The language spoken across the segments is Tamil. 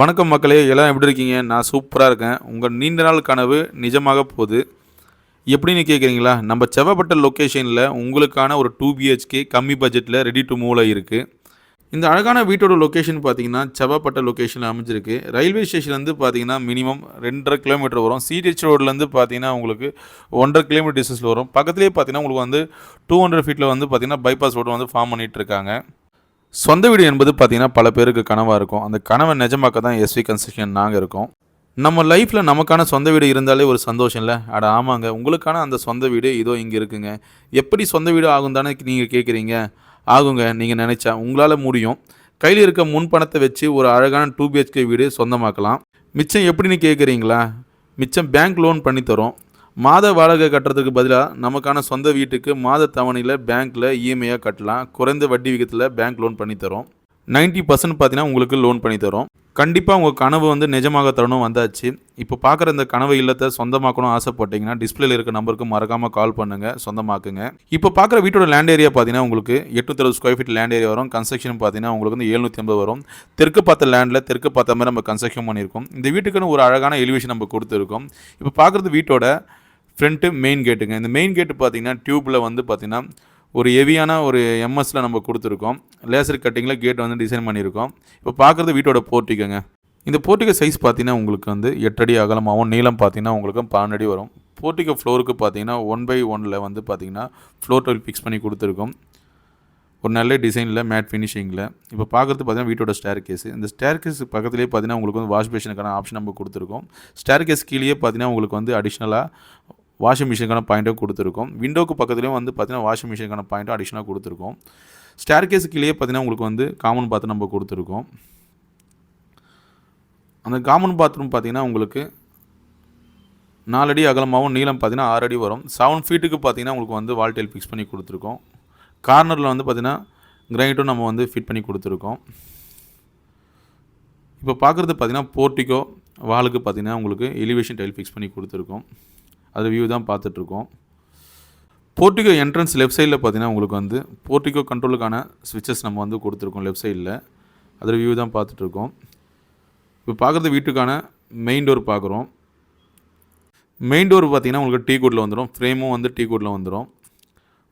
வணக்கம் மக்களே எல்லாம் எப்படி இருக்கீங்க? நான் சூப்பராக இருக்கேன். உங்கள் நீண்ட நாள் கனவு நிஜமாக போகுது. எப்படின்னு கேட்குறீங்களா நம்ம செவப்பட்ட லொக்கேஷனில் உங்களுக்கான ஒரு டூ பிஹெச்கே கம்மி பட்ஜெட்டில் ரெடி டு மூவில் இருக்குது இந்த அழகான வீட்டோட லொக்கேஷன் பார்த்தீங்கன்னா செவப்பட்ட லொக்கேஷனில் அமைஞ்சிருக்கு. ரயில்வே ஸ்டேஷன்லேருந்து பார்த்தீங்கன்னா மினிமம் ரெண்டரை கிலோமீட்டர் வரும். சிடிஹெச் ரோட்லேருந்து பார்த்தீங்கன்னா உங்களுக்கு ஒன்றரை கிலோமீட்டர் டிஸ்டன்ஸில் வரும். பக்கத்துலேயே பார்த்தீங்கன்னா உங்களுக்கு வந்து டூ ஹண்ட்ரட் ஃபீட்டில் வந்து பார்த்தீங்கன்னா பைபாஸ் ரோடு வந்து ஃபார்ம் பண்ணிகிட்ருக்காங்க இருக்காங்க. சொந்த வீடு என்பது பார்த்திங்கன்னா பல பேருக்கு கனவாக இருக்கும். அந்த கனவை நிஜமாக்க தான் எஸ்வி கன்ஸ்ட்ரக்ஷன் நாங்கள் இருக்கோம். நம்ம லைஃப்பில் நமக்கான சொந்த வீடு இருந்தாலே ஒரு சந்தோஷம் இல்லை? அட ஆமாங்க. உங்களுக்கான அந்த சொந்த வீடு இதோ இங்கே இருக்குங்க. எப்படி சொந்த வீடு ஆகும் தானே நீங்கள் கேட்குறீங்க ஆகுங்க நீங்கள் நினச்சா உங்களால் முடியும். கையில் இருக்க முன் பணத்தை வச்சு ஒரு அழகான டூ பிஹெச்கே வீடு சொந்தமாக்கலாம். மிச்சம் எப்படின்னு கேட்குறீங்களா மிச்சம் பேங்க் லோன் பண்ணி தரோம் மாத வாடகை கட்டுறதுக்கு பதிலாக நமக்கான சொந்த வீட்டுக்கு மாத தவணையில் பேங்க்கில் இஎம்ஐயாக கட்டலாம். குறைந்த வட்டி விகிதத்தில் பேங்க் லோன் பண்ணித்தரோம். நைன்ட்டி பர்சன்ட் பார்த்தீங்கன்னா உங்களுக்கு லோன் பண்ணித்தரோம். கண்டிப்பாக உங்கள் கனவு வந்து நிஜமாக தரணும் வந்தாச்சு. இப்போ பார்க்குற இந்த கனவு இல்லத்தை சொந்தமாக்கணும் ஆசைப்பட்டீங்கன்னா டிஸ்பிளேல இருக்க நம்பருக்கு மறக்காமல் கால் பண்ணுங்கள் சொந்தமாக்குங்க. இப்போ பார்க்குற வீட்டோட லேண்ட் ஏரியா பார்த்தீங்கன்னா உங்களுக்கு எட்நூத்தி ஸ்கொயர் ஃபீட் லேண்ட் ஏரியா வரும். கன்ஸ்ட்ரக்ஷன் பார்த்தீங்கன்னா உங்களுக்கு வந்து எழுநூற்றி ஐம்பது வரும். தெற்கு பார்த்த லேண்டில் தெற்கு பார்த்த மாதிரி நம்ம கன்ஸ்ட்ரக்ஷன் பண்ணியிருக்கோம். இந்த வீட்டுக்குன்னு ஒரு அழகான எலிவேஷன் நம்ம கொடுத்துருக்கோம். இப்போ பார்க்குறது வீட்டோட ஃப்ரண்ட்டு மெயின் கேட்டுங்க இந்த மெயின் கேட்டு பார்த்தீங்கன்னா டியூப்பில் வந்து பார்த்திங்கன்னா ஒரு ஹெவியான ஒரு எம்எஸில் நம்ம கொடுத்துருக்கோம். லேசர் கட்டிங்கில் கேட் வந்து டிசைன் பண்ணியிருக்கோம். இப்போ பார்க்குறது வீட்டோட போர்ட்டிக்கோங்க இந்த போர்ட்டிக்கோ சைஸ் பார்த்தீங்கன்னா உங்களுக்கு வந்து எட்டடி அகலமாகவும் நீளம் பார்த்தீங்கன்னா உங்களுக்கு பன்னெண்டு அடி வரும். போர்ட்டிக்கோ ஃப்ளோருக்கு பார்த்தீங்கன்னா ஒன் பை ஒனில் வந்து பார்த்தீங்கன்னா ஃப்ளோர் டைல் ஃபிக்ஸ் பண்ணி கொடுத்துருக்கோம். ஒரு நல்ல டிசைனில் மேட் ஃபினிஷிங்கில் இப்போ பார்க்குறது பார்த்தீங்கன்னா வீட்டோட ஸ்டேர் கேஸ் இந்த ஸ்டேர் கேஸ் பக்கத்துலேயே பார்த்தீங்கன்னா உங்களுக்கு வந்து வாஷ் பேஷனுக்கான ஆப்ஷன் நம்ம கொடுத்துருக்கோம். ஸ்டேர் கேஸ் கீழேயே பார்த்தீங்கன்னா உங்களுக்கு வந்து அடிஷ்னலாக வாஷிங் மிஷினுக்கான பாயிண்ட்டும் கொடுத்துருக்கோம். விண்டோக்கு பக்கத்துலேயும் வந்து பார்த்திங்கன்னா வாஷிங் மிஷினுக்கான பாயிண்ட்டும் அடிஷனாக கொடுத்துருக்கோம். ஸ்டேர் கேஸ் கீழேயே பார்த்தீங்கன்னா உங்களுக்கு வந்து காமன் பாத்ரூம் நம்ம கொடுத்துருக்கோம். அந்த காமன் பாத்ரூம் பார்த்தீங்கன்னா உங்களுக்கு நாலடி அகலமாகவும் நீளம் பார்த்தீங்கன்னா ஆறு அடி வரும். செவன் ஃபீட்டுக்கு பார்த்தீங்கன்னா உங்களுக்கு வந்து வால் டைல் ஃபிக்ஸ் பண்ணி கொடுத்துருக்கோம். கார்னரில் வந்து பார்த்தீங்கன்னா கிரைண்டும் நம்ம வந்து ஃபிட் பண்ணி கொடுத்துருக்கோம். இப்போ பார்க்குறது பார்த்தீங்கன்னா போர்ட்டிகோ வாலுக்கு பார்த்தீங்கன்னா உங்களுக்கு எலிவேஷன் டைல் ஃபிக்ஸ் பண்ணி கொடுத்துருக்கோம். அது வியூ தான் பார்த்துட்ருக்கோம். போர்ட்டிகோ என்ட்ரன்ஸ் லெஃப்ட் சைடில் பார்த்தீங்கன்னா உங்களுக்கு வந்து போர்ட்டிகோ கண்ட்ரோலுக்கான ஸ்விட்சஸ் நம்ம வந்து கொடுத்துருக்கோம் லெஃப்ட் சைடில் அதில் வியூ தான் பார்த்துட்ருக்கோம். இப்போ பார்க்குறது வீட்டுக்கான மெயின் டோர் பார்க்குறோம். மெயின் டோர் பார்த்திங்கன்னா உங்களுக்கு டீ கோட்டில் வந்துடும் ஃப்ரேமும் வந்து டீ கோட்டில் வந்துடும்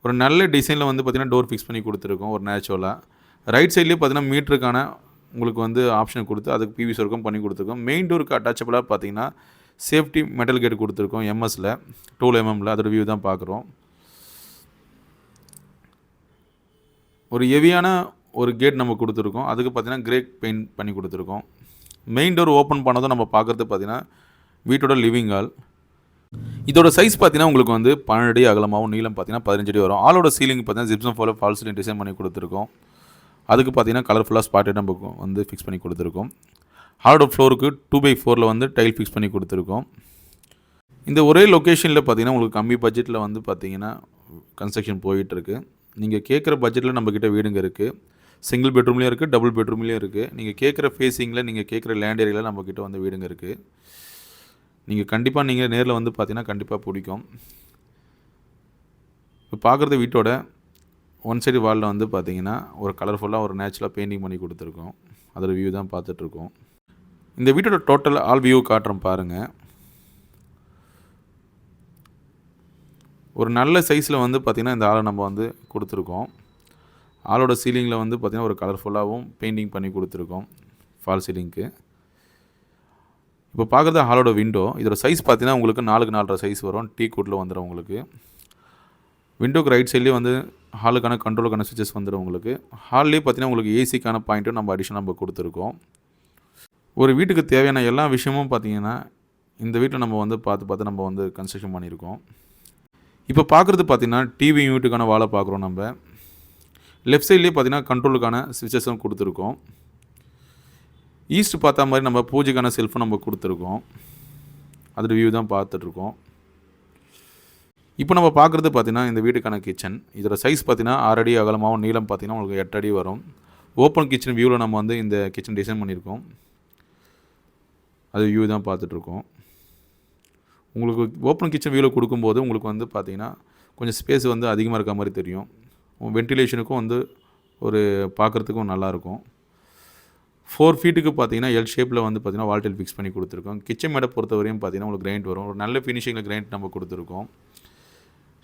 ஒரு நல்ல டிசைனில் வந்து பார்த்திங்கன்னா டோர் ஃபிக்ஸ் பண்ணி கொடுத்துருக்கோம் ஒரு நேச்சுரலாக ரைட் சைட்லேயே பார்த்தீங்கன்னா மீட்டருக்கான உங்களுக்கு வந்து ஆப்ஷன் கொடுத்து அதுக்கு பிவிசி ஒர்க்கும் பண்ணி கொடுத்துருக்கோம். மெயின் டோருக்கு அட்டாச்சபிளாக பார்த்தீங்கன்னா சேஃப்டி மெட்டல் கேட் கொடுத்துருக்கோம் எம்எஸில் டூல் எம்எம்ல அதோட வியூ தான் பார்க்குறோம். ஒரு ஹெவியான ஒரு கேட் நம்ம கொடுத்துருக்கோம். அதுக்கு பார்த்தீங்கன்னா கிரே பெயிண்ட் பண்ணி கொடுத்துருக்கோம். மெயின் டோர் ஓப்பன் பண்ணதும் நம்ம பார்க்குறது பார்த்தீங்கன்னா வீட்டோட லிவிங் ஹால் இதோட சைஸ் பார்த்தீங்கன்னா உங்களுக்கு வந்து பன்னெண்டு அடி அகலமாகவும் நீளம் பார்த்தீங்கன்னா பதினஞ்சு அடி வரும். ஆளோட சீலிங் பார்த்தீங்கன்னா ஜிப்சம் ஃபாலோ ஃபால்ஸ்லையும் டிசைன் பண்ணி கொடுத்துருக்கோம். அதுக்கு பார்த்தீங்கன்னா கலர்ஃபுல்லாக ஸ்பாட்டை நம்ம வந்து ஃபிக்ஸ் பண்ணி கொடுத்துருக்கோம். ஹார்டு ஃப்ளோருக்கு டூ பை ஃபோரில் வந்து டைல் ஃபிக்ஸ் பண்ணி கொடுத்துருக்கோம். இந்த ஒரே லொக்கேஷனில் பார்த்தீங்கன்னா உங்களுக்கு கம்மி பட்ஜெட்டில் வந்து பார்த்தீங்கன்னா கன்ஸ்ட்ரக்ஷன் போயிட்டுருக்கு. நீங்கள் கேட்குற பட்ஜெட்டில் நம்மக்கிட்ட வீடுங்க இருக்குது சிங்கிள் பெட்ரூம்லேயும் இருக்குது டபுள் பெட்ரூம்லேயும் இருக்குது நீங்கள் கேட்குற ஃபேஸிங்கில் நீங்கள் கேட்குற லேண்ட் ஏரியாவில் நம்மக்கிட்ட வந்து வீடுங்க இருக்குது நீங்கள் கண்டிப்பாக நீங்கள் நேரில் வந்து பார்த்தீங்கன்னா கண்டிப்பாக பிடிக்கும். இப்போ பார்க்குறது வீட்டோட ஒன் சைடு வாலில் வந்து பார்த்தீங்கன்னா ஒரு கலர்ஃபுல்லாக ஒரு நேச்சுரலாக பெயிண்டிங் பண்ணி கொடுத்துருக்கோம். அதோடய வியூ தான் பார்த்துட்ருக்கோம் இந்த வீட்டோட டோட்டல் ஆல் வியூ காட்டுறோம் பாருங்கள் ஒரு நல்ல சைஸில் வந்து பார்த்திங்கன்னா இந்த ஆளை நம்ம வந்து கொடுத்துருக்கோம். ஆளோட சீலிங்கில் வந்து பார்த்திங்கன்னா ஒரு கலர்ஃபுல்லாகவும் பெயிண்டிங் பண்ணி கொடுத்துருக்கோம் ஃபால் சீலிங்க்கு இப்போ பார்க்குறது ஹாலோட விண்டோ இதோட சைஸ் பார்த்தீங்கன்னா உங்களுக்கு நாலுக்கு நாலரை சைஸ் வரும். டீ கூட்டில் வந்துடும் உங்களுக்கு. விண்டோக்கு ரைட் சைட்லேயே வந்து ஹாலுக்கான கண்ட்ரோலுக்கான சுவிச்சஸ் வந்துடும் உங்களுக்கு. ஹால்லேயே பார்த்தீங்கன்னா உங்களுக்கு ஏசிக்கான பாயிண்ட்டும் நம்ம அடிஷன் நம்ம கொடுத்துருக்கோம். ஒரு வீட்டுக்கு தேவையான எல்லா விஷயமும் பார்த்தீங்கன்னா இந்த வீட்டில் நம்ம வந்து பார்த்து பார்த்து நம்ம வந்து கன்ஸ்ட்ரக்ஷன் பண்ணியிருக்கோம். இப்போ பார்க்குறது பார்த்திங்கன்னா டிவி யூனிட்டுக்கான வாழை பார்க்குறோம் நம்ம. லெஃப்ட் சைட்லேயே பார்த்தீங்கன்னா கண்ட்ரோலுக்கான சுவிச்சஸும் கொடுத்துருக்கோம். ஈஸ்ட் பார்த்தா மாதிரி நம்ம பூஜைக்கான செல்ஃபும் நம்ம கொடுத்துருக்கோம். அதோட வியூ தான் பார்த்துட்ருக்கோம். இப்போ நம்ம பார்க்குறது பார்த்திங்கன்னா இந்த வீட்டுக்கான கிச்சன் இதோட சைஸ் பார்த்தீங்கன்னா ஆறு அடி அகலமாகவும் நீளம் பார்த்தீங்கன்னா உங்களுக்கு எட்டு அடி வரும். ஓப்பன் கிச்சன் வியூவில் நம்ம வந்து இந்த கிச்சன் டிசைன் பண்ணியிருக்கோம். அது வியூ தான் பார்த்துட்ருக்கோம். உங்களுக்கு ஓப்பன் கிச்சன் வியூவில் கொடுக்கும்போது உங்களுக்கு வந்து பார்த்திங்கன்னா கொஞ்சம் ஸ்பேஸ் வந்து அதிகமாக இருக்க மாதிரி தெரியும். வென்டிலேஷனுக்கும் வந்து ஒரு பார்க்குறதுக்கும் நல்லாயிருக்கும் ஃபோர் ஃபீட்டுக்கு பார்த்தீங்கன்னா எல் ஷேப்பில் வந்து பார்த்திங்கன்னா வால்டெல் ஃபிக்ஸ் பண்ணி கொடுத்துருக்கோம். கிச்சன் மேடை பொறுத்த வரையும் பார்த்தீங்கன்னா உங்களுக்கு கிரைண்ட் வரும். ஒரு நல்ல ஃபினிஷிங்கில் கிரைண்ட் நம்ம கொடுத்துருக்கோம்.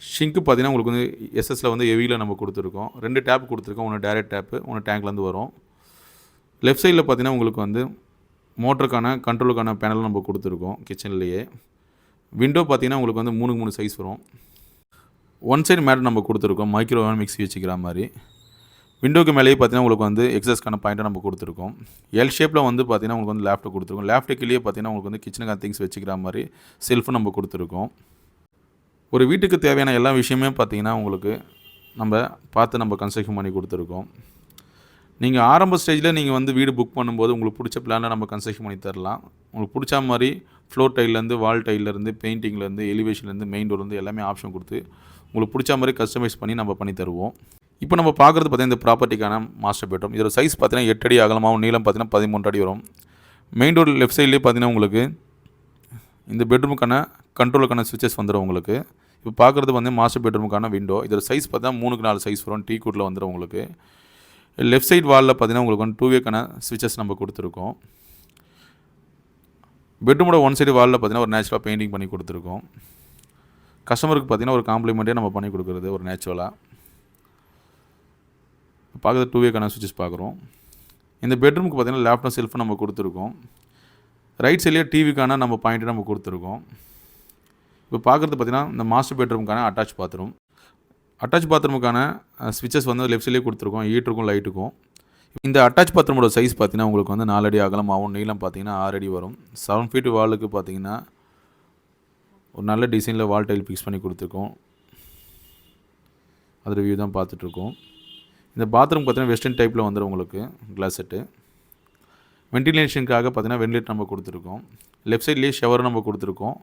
ஷிங்க்கு பார்த்தீங்கன்னா உங்களுக்கு வந்து எஸ்எஸில் வந்து எவியில் நம்ம கொடுத்துருக்கோம். ரெண்டு டேப் கொடுத்துருக்கோம். ஒன்று டேரக்ட் டேப்பு ஒன்று டேங்க்லேருந்து வரும். லெஃப்ட் சைடில் பார்த்தீங்கன்னா உங்களுக்கு வந்து மோட்டருக்கான கண்ட்ரோலுக்கான பேனல் நம்ம கொடுத்துருக்கோம் கிச்சன்லேயே விண்டோ பார்த்தீங்கன்னா உங்களுக்கு வந்து மூணுக்கு மூணு சைஸ் வரும். ஒன் சைடு மேட் நம்ம கொடுத்துருக்கோம் மைக்ரோவேவ் மிக்ஸி வச்சுக்கிற மாதிரி. விண்டோக்கு மேலேயே பார்த்தீங்கன்னா உங்களுக்கு வந்து எக்ஸஸ்க்கான பாயிண்ட்டை நம்ம கொடுத்துருக்கோம். எல் ஷேப்பில் வந்து பார்த்தீங்கன்னா உங்களுக்கு வந்து லேப்டாப் கொடுத்துருக்கோம். லேப்டாப்லேயே பார்த்தீங்கன்னா உங்களுக்கு வந்து கிச்சனுக்கான திங்ஸ் வச்சுக்கிற மாதிரி செல்ஃபும் நம்ம கொடுத்துருக்கோம். ஒரு வீட்டுக்கு தேவையான எல்லா விஷயமே பார்த்தீங்கன்னா உங்களுக்கு நம்ம பார்த்து நம்ம கன்ஸ்ட்ரக்ஷன் பண்ணி கொடுத்துருக்கோம். நீங்கள் ஆரம்ப ஸ்டேஜில் நீங்கள் வந்து வீடு புக் பண்ணும்போது உங்களுக்கு பிடிச்ச பிளானை நம்ம கன்ஸ்ட்ரக்ஷன் பண்ணி தரலாம். உங்களுக்கு பிடிச்ச மாதிரி ஃப்ளோர் டைல்லேருந்து வால் டைல்லேருந்து பெயிண்டிங்லேருந்து எலிவேஷன்லேருந்து மெயின் டோர்லேருந்து எல்லாமே ஆப்ஷன் கொடுத்து உங்களுக்கு பிடிச்ச மாதிரி கஸ்டமைஸ் பண்ணி நம்ம பண்ணி தருவோம். இப்போ நம்ம பார்க்குறது பார்த்தீங்கன்னா இந்த ப்ராப்பர்ட்டிக்கான மாஸ்டர் பெட்ரூம் இதோட சைஸ் பார்த்தீங்கன்னா எட்டு அடி அகலமாகவும் நீளம் பார்த்தீங்கன்னா பதிமூன்று அடி வரும். மெயின் டோர் லெஃப்ட் சைட்லேயே பார்த்தீங்கன்னா உங்களுக்கு இந்த பெட்ரூமுக்கான கண்ட்ரோலுக்கான சுவிச்சஸ் வந்துடும் உங்களுக்கு. இப்போ பார்க்குறது வந்து மாஸ்டர் பெட்ரூமுக்கான விண்டோ இதோட சைஸ் பார்த்தா மூணுக்கு நாலு சைஸ் வரும். டீ கூட்டில் வந்துடும் உங்களுக்கு. லெஃப்ட் சைட் வாலில் பார்த்தீங்கன்னா உங்களுக்கு வந்து டூ வேக்கான சுவிச்சஸ் நம்ம கொடுத்துருக்கோம். பெட்ரூமோட ஒன் சைடு வாலில் பார்த்தீங்கன்னா ஒரு நேச்சுரலாக பெயிண்டிங் பண்ணி கொடுத்துருக்கோம். கஸ்டமருக்கு பார்த்தீங்கன்னா ஒரு காம்ப்ளிமெண்ட்டே நம்ம பண்ணி கொடுக்குறது ஒரு நேச்சுரலாக பார்க்குறது டூ வேக்கான சுவிச்சஸ் பார்க்குறோம். இந்த பெட்ரூமுக்கு பார்த்தீங்கன்னா லேப்டாப் செல்ஃபு நம்ம கொடுத்துருக்கோம். ரைட் சைட்லேயே டிவிக்கான நம்ம பாயிண்ட்டு நம்ம கொடுத்துருக்கோம். இப்போ பார்க்குறது பார்த்தீங்கன்னா இந்த மாஸ்டர் பெட்ரூமுக்கான அட்டாச் பாத்ரூம் அட்டாச் பாத்ரூமுக்கான ஸ்விட்சஸ் வந்து லெஃப்ட் சைட்லேயே கொடுத்துருக்கோம். ஹீட்டருக்கும் லைட்டுக்கும் இந்த அட்டாச் பாத்ரூமோட சைஸ் பார்த்தீங்கன்னா உங்களுக்கு வந்து நாலடி அகலமாகவும் நீளம் பார்த்தீங்கன்னா ஆறு அடி வரும். செவன் ஃபீட் வாலுக்கு பார்த்தீங்கன்னா ஒரு நல்ல டிசைனில் வால் டைல் ஃபிக்ஸ் பண்ணி கொடுத்துருக்கோம். அது ரிவ்யூ தான் பார்த்துட்ருக்கோம். இந்த பாத்ரூம் பார்த்தீங்கன்னா வெஸ்டர்ன் டைப்பில் வந்துடும் உங்களுக்கு கிளாஸ் செட்டு வென்டிலேஷனுக்காக பார்த்தீங்கன்னா வென்டிலேட்டர் நம்ம கொடுத்துருக்கோம். லெஃப்ட் சைட்லேயே ஷவர் நம்ம கொடுத்துருக்கோம்.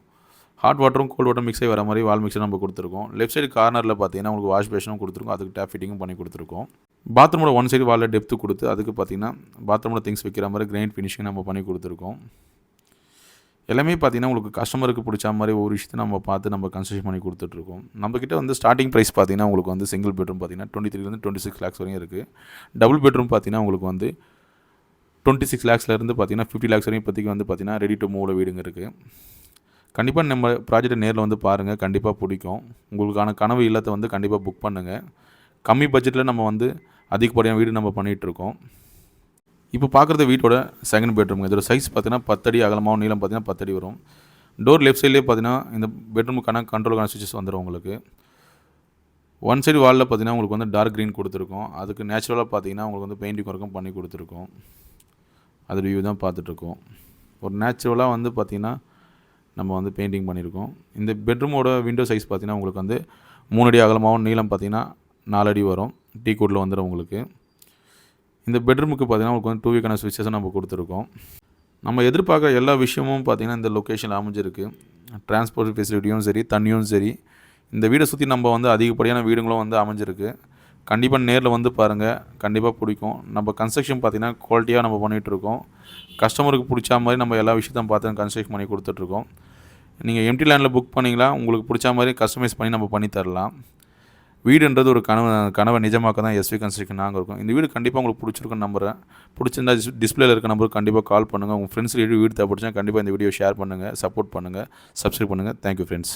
ஹாட் வாட்டரும் கோல்ட் வாட்டரும் மிக்ஸே வர மாதிரி வால் மிக்சர் நம்ம கொடுத்துருக்கோம். லெஃப்ட் சைடு கார்னரில் பார்த்தீங்கன்னா உங்களுக்கு வாஷ் பேஷனும் கொடுத்துருக்கோம். அதுக்கு டேப் ஃபிட்டிங்கும் பண்ணி கொடுத்துருக்கோம். பாத்ரூமோட ஒன் சைடு வாலில் டெப்த்து கொடுத்து அதுக்கு பார்த்தீங்கன்னா பாத்ரூமோட திங்ஸ் வைக்கிற மாதிரி கிரைண்ட் ஃபினிஷிங் நம்ம பண்ணி கொடுத்துருக்கோம். எல்லாமே பார்த்தீங்கன்னா உங்களுக்கு கஸ்டமருக்கு பிடிச்ச மாதிரி ஒரு விஷயத்தை நம்ம பார்த்து நம்ம கன்ஸ்ட்ரக்ஷன் பண்ணி கொடுத்துட்ருக்கோம். நம்மக்கிட்ட வந்து ஸ்டார்டிங் ப்ரைஸ் பார்த்தீங்கன்னா உங்களுக்கு வந்து சிங்கிள் பெட்ரூம் பார்த்தீங்கன்னா டுவெண்ட்டி த்ரீலேருந்து டுவெண்ட்டி சிக்ஸ் லேக்ஸ் வரையும் இருக்குது டபுள் பெட்ரூம் பார்த்தீங்கன்னா உங்களுக்கு வந்து டுவெண்ட்டி சிக்ஸ் லேக்ஸ்லேருந்து பார்த்தீங்கன்னா ஃபிஃப்டி லேக்ஸ் வரையும் இப்போதைக்கு வந்து பார்த்தீங்கன்னா ரெடி டு மூவில் வீடுங்க இருக்குது கண்டிப்பாக நம்ம ப்ராஜெக்ட்டை நேரில் வந்து பாருங்கள் கண்டிப்பாக பிடிக்கும். உங்களுக்கான கனவு இல்லத்தை வந்து கண்டிப்பாக புக் பண்ணுங்கள் கம்மி பட்ஜெட்டில் நம்ம வந்து அதிகப்படியான வீடு நம்ம பண்ணிகிட்ருக்கோம் இப்போ பார்க்குறது வீட்டோட செகண்ட் பெட்ரூம் இதோட சைஸ் பார்த்தீங்கன்னா பத்தடி அகலமாகவும் நீளம் பார்த்தீங்கன்னா பத்தடி வரும். டோர் லெஃப்ட் சைட்லேயே பார்த்தீங்கன்னா இந்த பெட்ரூமுக்கான கண்ட்ரோலுக்கான சுவிச்சஸ் வந்துடும் உங்களுக்கு. ஒன் சைடு வாலில் பார்த்தீங்கன்னா உங்களுக்கு வந்து டார்க் க்ரீன் கொடுத்துருக்கோம். அதுக்கு நேச்சுரலாக பார்த்தீங்கன்னா உங்களுக்கு வந்து பெயிண்டிங் ஒர்க்கும் பண்ணி கொடுத்துருக்கோம். அது வியூ தான் பார்த்துட்ருக்கோம் ஒரு நேச்சுரலாக வந்து பார்த்திங்கன்னா நம்ம வந்து பெயிண்டிங் பண்ணியிருக்கோம். இந்த பெட்ரூமோட விண்டோ சைஸ் பார்த்தீங்கன்னா உங்களுக்கு வந்து மூணு அடி அகலமாகவும் நீளம் பார்த்தீங்கன்னா நாலு அடி வரும். டீ கோட்டில் வந்துடும் உங்களுக்கு. இந்த பெட்ரூமுக்கு பார்த்தீங்கன்னா உங்களுக்கு வந்து டூ வீக்கான சுவிச்சஸும் நம்ம கொடுத்துருக்கோம். நம்ம எதிர்பார்க்குற எல்லா விஷயமும் பார்த்தீங்கன்னா இந்த லொக்கேஷனில் அமைஞ்சிருக்கு. டிரான்ஸ்போர்ட் ஃபெசிலிட்டியும் சரி தண்ணியும் சரி. இந்த வீடை சுற்றி நம்ம வந்து அதிகப்படியான வீடுங்களும் வந்து அமைஞ்சிருக்கு. கண்டிப்பாக நேரில் வந்து பாருங்கள் கண்டிப்பாக பிடிக்கும். நம்ம கன்ஸ்ட்ரக்ஷன் பார்த்தீங்கன்னா குவாலிட்டியாக நம்ம பண்ணிகிட்ருக்கோம் கஸ்டமருக்கு பிடிச்ச மாதிரி நம்ம எல்லா விஷயத்தையும் பார்த்து கன்ஸ்ட்ரக்ஷன் பண்ணி கொடுத்துட்ருக்கோம் நீங்கள் எம்டி லேண்டில் புக் பண்ணிங்களா உங்களுக்கு பிடிச்ச மாதிரி கஸ்டமைஸ் பண்ணி நம்ம பண்ணி தரலாம். வீடுன்றது ஒரு கனவு கனவை நிஜமாக்க தான் எஸ்வி கன்ஸ்ட்ரக்ஷன் நாங்கள் இருக்கோம். இந்த வீடு கண்டிப்பாக உங்களுக்கு பிடிச்சிருக்குன்னு நம்புகிறேன் பிடிச்சிருந்தா டிஸ்பிளேல இருக்க நம்பருக்கு கண்டிப்பாக கால் பண்ணுங்கள் உங்கள் ஃப்ரெண்ட்ஸ் வீடு தேவைப்படுச்சா கண்டிப்பாக இந்த வீடியோ ஷேர் பண்ணுங்கள் சப்போர்ட் பண்ணுங்கள் சப்ஸ்கிரைப் பண்ணுங்கள் தேங்க்யூ ஃப்ரெண்ட்ஸ்